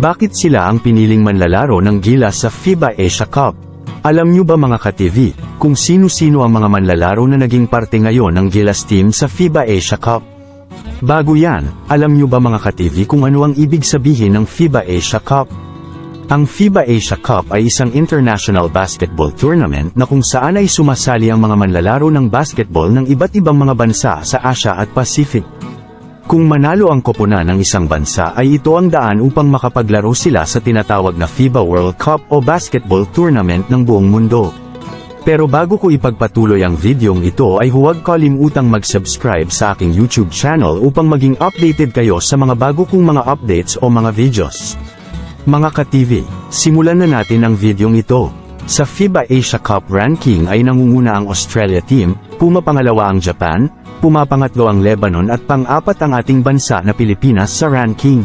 Bakit sila ang piniling manlalaro ng Gilas sa FIBA Asia Cup? Alam nyo ba mga ka-TV, kung sino-sino ang mga manlalaro na naging parte ngayon ng Gilas team sa FIBA Asia Cup? Bago yan, alam nyo ba mga ka-TV kung ano ang ibig sabihin ng FIBA Asia Cup? Ang FIBA Asia Cup ay isang international basketball tournament na kung saan ay sumasali ang mga manlalaro ng basketball ng iba't ibang mga bansa sa Asia at Pacific. Kung manalo ang koponan ng isang bansa ay ito ang daan upang makapaglaro sila sa tinatawag na FIBA World Cup o basketball tournament ng buong mundo. Pero bago ko ipagpatuloy ang videong ito ay huwag kalimutang mag-subscribe sa aking YouTube channel upang maging updated kayo sa mga bago kong mga updates o mga videos. Mga ka-TV, simulan na natin ang videong ito. Sa FIBA Asia Cup ranking ay nangunguna ang Australia team, pumapangalawa ang Japan, pumapangatlo ang Lebanon at pang-apat ang ating bansa na Pilipinas sa ranking.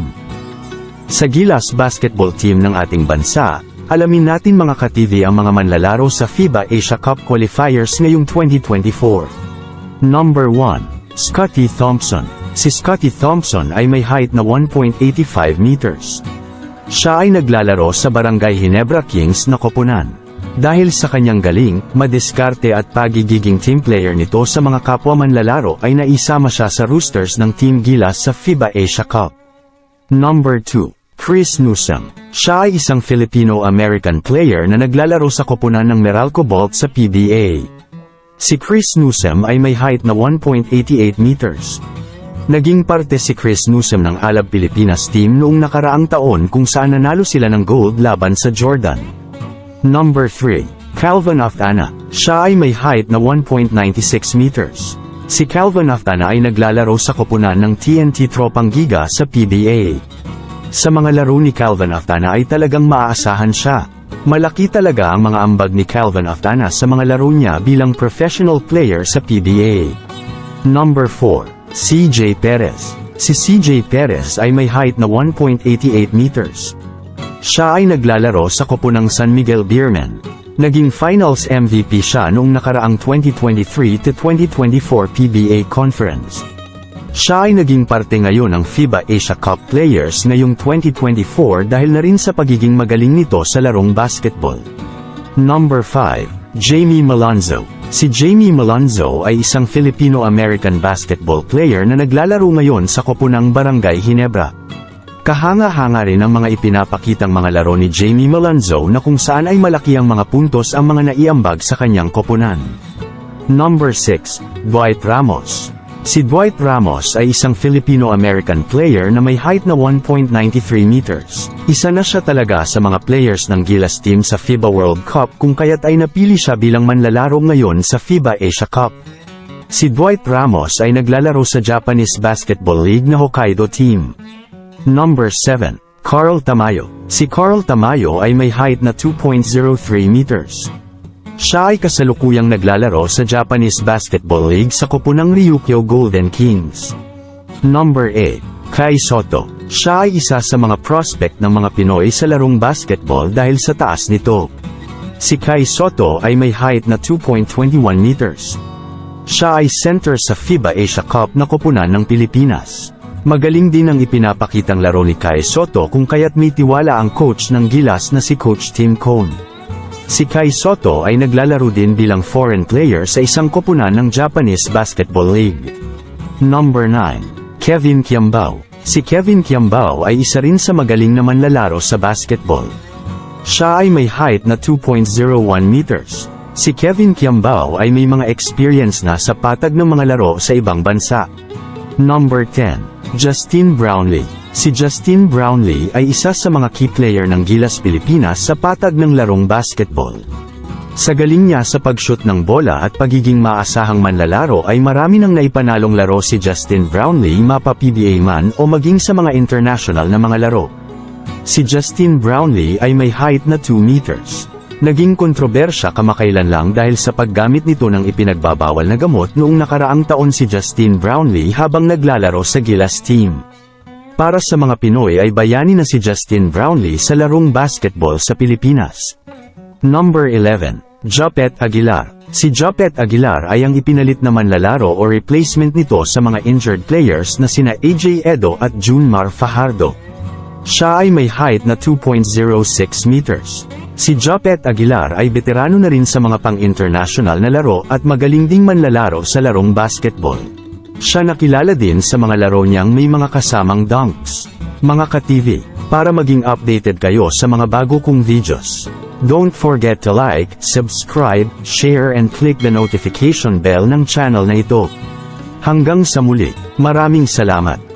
Sa Gilas basketball team ng ating bansa, alamin natin mga ka-TV ang mga manlalaro sa FIBA Asia Cup qualifiers ngayong 2024. Number 1. Scotty Thompson. Si Scotty Thompson ay may height na 1.85 meters. Siya ay naglalaro sa Barangay Hinebra Kings na koponan. Dahil sa kanyang galing, madiskarte at pagigiging team player nito sa mga kapwa manlalaro ay naisama siya sa roosters ng Team Gilas sa FIBA Asia Cup. Number 2. Chris Newsom. Siya ay isang Filipino-American player na naglalaro sa koponan ng Meralco Bolt sa PBA. Si Chris Newsom ay may height na 1.88 meters. Naging parte si Chris Newsom ng Alab Pilipinas team noong nakaraang taon kung saan nanalo sila ng gold laban sa Jordan. Number 3. Calvin Aftana. Siya ay may height na 1.96 meters. Si Calvin Aftana ay naglalaro sa koponan ng TNT Tropang Giga sa PBA. Sa mga laro ni Calvin Aftana ay talagang maaasahan siya. Malaki talaga ang mga ambag ni Calvin Aftana sa mga laro niya bilang professional player sa PBA. Number 4. CJ Perez. Si CJ Perez ay may height na 1.88 meters. Siya ay naglalaro sa koponang San Miguel Beermen. Naging finals MVP siya noong nakaraang 2023-2024 PBA Conference. Siya ay naging parte ngayon ng FIBA Asia Cup Players ngayong 2024 dahil na rin sa pagiging magaling nito sa larong basketball. Number 5. Jamie Malonzo. Si Jamie Malonzo ay isang Filipino-American basketball player na naglalaro ngayon sa koponang Barangay Hinebra. Kahanga-hanga rin ang mga ipinapakitang mga laro ni Jamie Malonzo na kung saan ay malaki ang mga puntos ang mga naiambag sa kanyang koponan. Number 6. Dwight Ramos. Si Dwight Ramos ay isang Filipino-American player na may height na 1.93 meters. Isa na siya talaga sa mga players ng Gilas team sa FIBA World Cup kung kaya't ay napili siya bilang manlalaro ngayon sa FIBA Asia Cup. Si Dwight Ramos ay naglalaro sa Japanese Basketball League na Hokkaido team. Number 7. Carl Tamayo. Si Carl Tamayo ay may height na 2.03 meters. Siya ay kasalukuyang naglalaro sa Japanese Basketball League sa koponang Ryukyo Golden Kings. Number 8. Kai Soto. Siya ay isa sa mga prospect ng mga Pinoy sa larong basketball dahil sa taas nito. Si Kai Soto ay may height na 2.21 meters. Siya ay center sa FIBA Asia Cup na koponan ng Pilipinas. Magaling din ang ipinapakitang laro ni Kai Soto kung kaya't may tiwala ang coach ng Gilas na si Coach Tim Cone. Si Kai Soto ay naglalaro din bilang foreign player sa isang koponan ng Japanese Basketball League. Number 9. Kevin Kiambao. Si Kevin Kiambao ay isa rin sa magaling na manlalaro sa basketball. Siya ay may height na 2.01 meters. Si Kevin Kiambao ay may mga experience na sa patag ng mga laro sa ibang bansa. Number 10. Justin Brownlee. Si Justin Brownlee ay isa sa mga key player ng Gilas Pilipinas sa patag ng larong basketball. Sa galing niya sa pag-shoot ng bola at pagiging maasahang manlalaro ay marami nang naipanalong laro si Justin Brownlee mapa PBA man o maging sa mga international na mga laro. Si Justin Brownlee ay may height na 2 meters. Naging kontrobersya kamakailan lang dahil sa paggamit nito ng ipinagbabawal na gamot noong nakaraang taon si Justin Brownlee habang naglalaro sa Gilas team. Para sa mga Pinoy ay bayani na si Justin Brownlee sa larong basketball sa Pilipinas. Number 11. Jopet Aguilar. Si Jopet Aguilar ay ang ipinalit na manlalaro o replacement nito sa mga injured players na sina AJ Edo at Junmar Fajardo. Siya ay may height na 2.06 meters. Si Jopet Aguilar ay veterano na rin sa mga pang-international na laro at magaling ding manlalaro sa larong basketball. Siya nakilala din sa mga laro niyang may mga kasamang dunks. Mga ka-TV, para maging updated kayo sa mga bago kong videos. Don't forget to like, subscribe, share and click the notification bell ng channel na ito. Hanggang sa muli, maraming salamat.